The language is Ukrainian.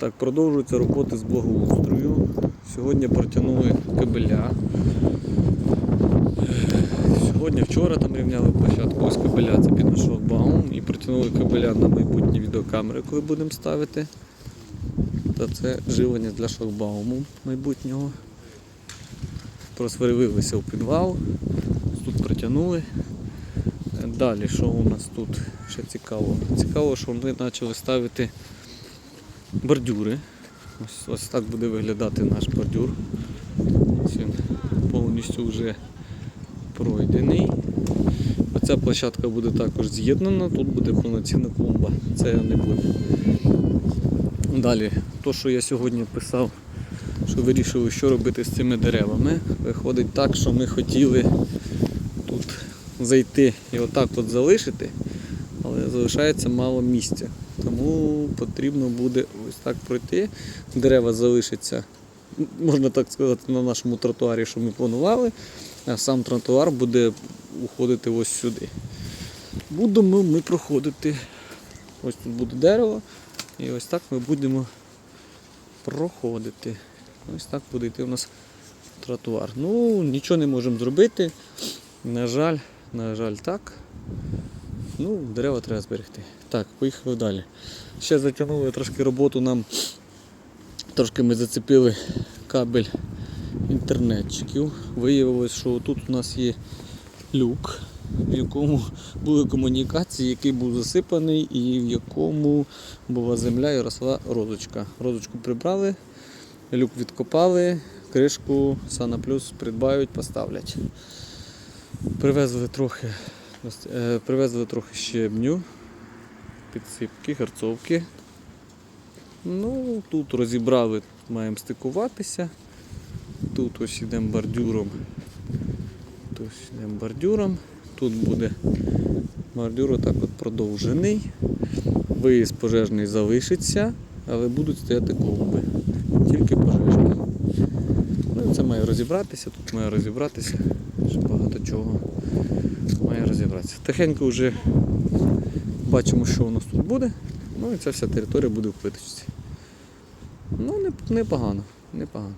Так, продовжуються роботи з благоустрою. Сьогодні протягнули кабеля. Сьогодні, вчора там рівняли площадку. Ось кабеля, це під наш шлагбаум. І протягнули кабеля на майбутні відеокамери, коли будемо ставити. Та це живлення для шлагбауму майбутнього. Просверлилися у підвал. Тут протягнули. Далі, що у нас тут ще цікаво? Цікаво, що вони почали ставити бордюри. Ось, ось так буде виглядати наш бордюр. Ось він повністю вже пройдений. Оця площадка буде також з'єднана, тут буде повноцінна клумба. Це не буде. Далі, то, що я сьогодні писав, що вирішили, що робити з цими деревами. Виходить так, що ми хотіли тут зайти і отак от залишити, але залишається мало місця. Тому потрібно буде ось так пройти. Дерева залишаться, можна так сказати, на нашому тротуарі, що ми планували, а сам тротуар буде уходити ось сюди. Будемо ми проходити. Ось тут буде дерево, і ось так ми будемо проходити. Ось так буде йти у нас тротуар. Ну, нічого не можемо зробити. На жаль, на жаль, так. Ну, дерева треба зберегти. Так, поїхали далі. Ще затягнули трошки роботу нам. Трошки ми зацепили кабель інтернетчиків. Виявилось, що тут у нас є люк, в якому були комунікації, який був засипаний і в якому була земля і росла розочка. Розочку прибрали, люк відкопали, кришку Сана Плюс придбають, поставлять. Привезли трохи, привезли трохи щебню, підсипки, гарцовки. Ну, тут розібрали, маємо стикуватися. Тут ось йдемо бордюром. Тут йдемо бордюром. Тут буде бордюр отак от продовжений. Виїзд пожежний залишиться, але будуть стояти клумби. Тільки пожежні. Ну, це має розібратися, тут має розібратися. Ще багато чого має розібратися. Тихенько вже бачимо, що у нас тут буде. Ну і ця вся територія буде в плиточці. Ну, непогано, непогано.